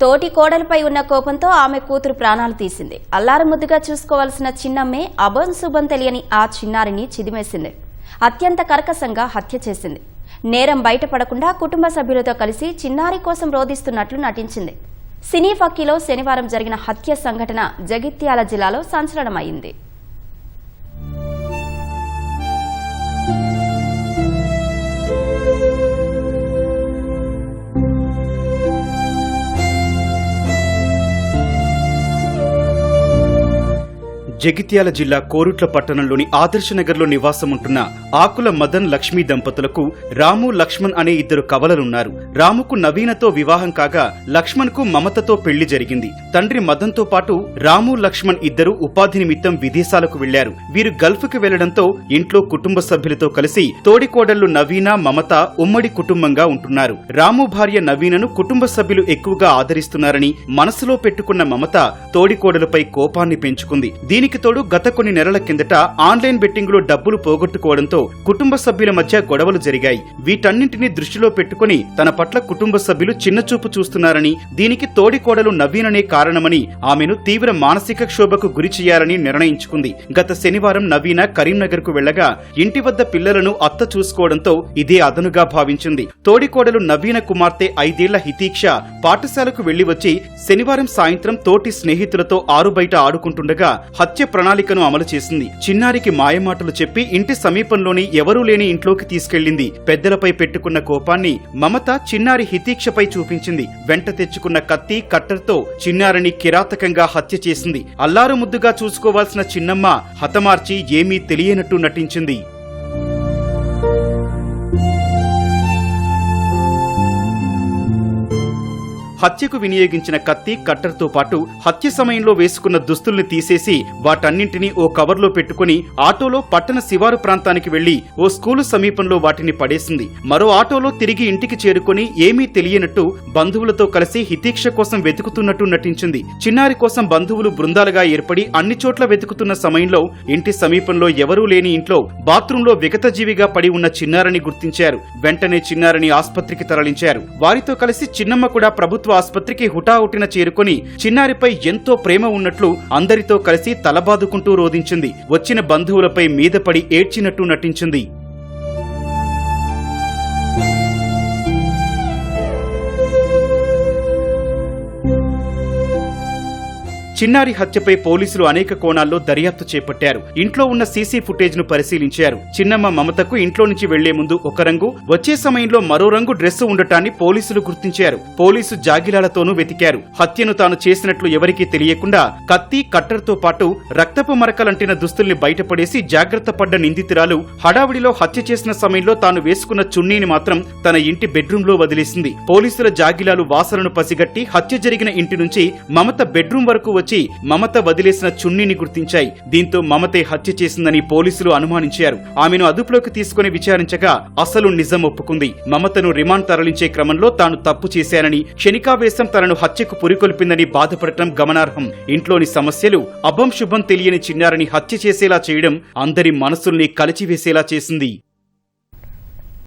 తోటి కోడలపై ఉన్న కోపంతో ఆమె కూతురు ప్రాణాలు తీసింది. అల్లారు ముద్దుగా చూసుకోవాల్సిన చిన్నమ్మే అభం శుభం తెలియని ఆ చిన్నారిని చిదిమేసింది. అత్యంత కర్కశంగా హత్య చేసింది. నేరం బయటపడకుండా కుటుంబ సభ్యులతో కలిసి చిన్నారి కోసం రోధిస్తున్నట్లు నటించింది. సినీ ఫక్కీలో శనివారం జరిగిన హత్య సంఘటన జగిత్యాల జిల్లాలో సంచలనమైంది జగిత్యాల జిల్లా కోరుట్ల పట్టణంలోని ఆదర్శనగర్లో నివాసం ఉంటున్న ఆకుల మదన్ లక్ష్మీ దంపతులకు రాము లక్ష్మణ్ అనే ఇద్దరు కవలలున్నారు. రాముకు నవీనతో వివాహం కాగా లక్ష్మణ్కు మమతతో పెళ్ళి జరిగింది. తండ్రి మదన్తో పాటు రాము లక్ష్మణ్ ఇద్దరు ఉపాధి నిమిత్తం విదేశాలకు వెళ్ళారు వీరు గల్ఫ్కు వెళ్ళడంతో ఇంట్లో కుటుంబ సభ్యులతో కలిసి తోడికోడళ్ళు నవీన మమత ఉమ్మడి కుటుంబంగా ఉంటున్నారు. రాము భార్య నవీనను కుటుంబ సభ్యులు ఎక్కువగా ఆదరిస్తున్నారని మనసులో పెట్టుకున్న మమత తోడికోడలపై కోపాన్ని పెంచుకుంది. దీనికి తోడు గత కొన్ని నెలల కిందట ఆన్లైన్ బెట్టింగ్లో డబ్బులు పోగొట్టుకోవడంతో కుటుంబ సభ్యుల మధ్య గొడవలు జరిగాయి. వీటన్నింటినీ దృష్టిలో పెట్టుకుని తన పట్ల కుటుంబ సభ్యులు చిన్నచూపు చూస్తున్నారని దీనికి తోడికోడలు నవీననే కారణమని ఆమెను తీవ్ర మానసిక క్షోభకు గురి చేయాలని నిర్ణయించుకుంది. గత శనివారం నవీన కరీంనగర్కు వెళ్ళగా ఇంటి వద్ద పిల్లలను అత్త చూసుకోవడంతో ఇదే అదనుగా భావించింది. తోడికోడలు నవీన కుమార్తె ఐదేళ్ళ హితీక్ష పాఠశాలకు వెళ్ళి వచ్చి శనివారం సాయంత్రం తోటి స్నేహితులతో ఆరు బయట ఆడుకుంటుండగా హత్య ప్రణాళికను అమలు చేసింది. చిన్నారికి మాయమాటలు చెప్పి ఇంటి సమీపంలోని ఎవరూ లేని ఇంట్లోకి తీసుకెళ్ళింది పెద్దలపై పెట్టుకున్న కోపాన్ని మమత చిన్నారి హితీక్షపై చూపించింది. వెంట తెచ్చుకున్న కత్తి కట్టర్తో చిన్నారిని కిరాతకంగా హత్య చేసింది. అల్లారు ముద్దుగా చూసుకోవాల్సిన చిన్నమ్మ హతమార్చి ఏమీ తెలియనట్టు నటించింది. హత్యకు వినియోగించిన కత్తి కట్టర్తో పాటు హత్య సమయంలో వేసుకున్న దుస్తుల్ని తీసేసి వాటన్నింటినీ ఓ కవర్లో పెట్టుకుని ఆటోలో పట్టణ శివారు ప్రాంతానికి వెళ్ళి ఓ స్కూలు సమీపంలో వాటిని పడేసింది. మరో ఆటోలో తిరిగి ఇంటికి చేరుకుని ఏమీ తెలియనట్టు బంధువులతో కలిసి హితీక్ష కోసం వెతుకుతున్నట్టు నటించింది. చిన్నారి కోసం బంధువులు బృందాలుగా ఏర్పడి అన్ని చోట్ల వెతుకుతున్న సమయంలో ఇంటి సమీపంలో ఎవరూ లేని ఇంట్లో బాత్రూంలో విగతజీవిగా పడి ఉన్న చిన్నారని గుర్తించారు. వెంటనే చిన్నారిని ఆస్పత్రికి తరలించారు. వారితో కలిసి చిన్నమ్మ కూడా ప్రభుత్వ ఆసుపత్రికి హుటాహుటిన చేరుకొని చిన్నారిపై ఎంతో ప్రేమ ఉన్నట్లు అందరితో కలిసి తలబాదుకుంటూ రోధించింది. వచ్చిన బంధువులపై మీదపడి ఏడ్చినట్టు నటించింది. చిన్నారి హత్యపై పోలీసులు అనేక కోణాల్లో దర్యాప్తు చేపట్టారు. ఇంట్లో ఉన్న సీసీ ఫుటేజ్ను పరిశీలించారు. చిన్నమ్మ మమతకు ఇంట్లో నుంచి వెళ్ళే ముందు ఒక రంగు వచ్చే సమయంలో మరో రంగు డ్రెస్సు ఉండటాన్ని పోలీసులు గుర్తించారు. పోలీసు జాగిలాలతోనూ వెతికారు. హత్యను తాను చేసినట్లు ఎవరికీ తెలియకుండా కత్తి కట్టర్తో పాటు రక్తపు మరకలంటిన దుస్తుల్ని బయటపడేసి జాగ్రత్త పడ్డ నిందితురాలు హడావిడిలో హత్య చేసిన సమయంలో తాను వేసుకున్న చున్నీని మాత్రం తన ఇంటి బెడ్రూమ్లో వదిలేసింది. పోలీసుల జాగిలాలు వాసనను పసిగట్టి హత్య జరిగిన ఇంటి నుంచి మమత బెడ్రూమ్ వరకు వచ్చి మమత వదిలేసిన చున్నీని గుర్తించాయి. దీంతో మమతే హత్య చేసిందని పోలీసులు అనుమానించారు. ఆమెను అదుపులోకి తీసుకుని విచారించగా అసలు నిజం ఒప్పుకుంది. మమతను రిమాండ్ తరలించే క్రమంలో తాను తప్పు చేశానని క్షణికావేశం తనను హత్యకు పురికొల్పిందని బాధపడటం గమనార్హం. ఇంట్లోని సమస్యలు అభం శుభం తెలియని చిన్నారిని హత్య చేసేలా చేయడం అందరి మనసుల్ని కలిచివేసేలా చేసింది.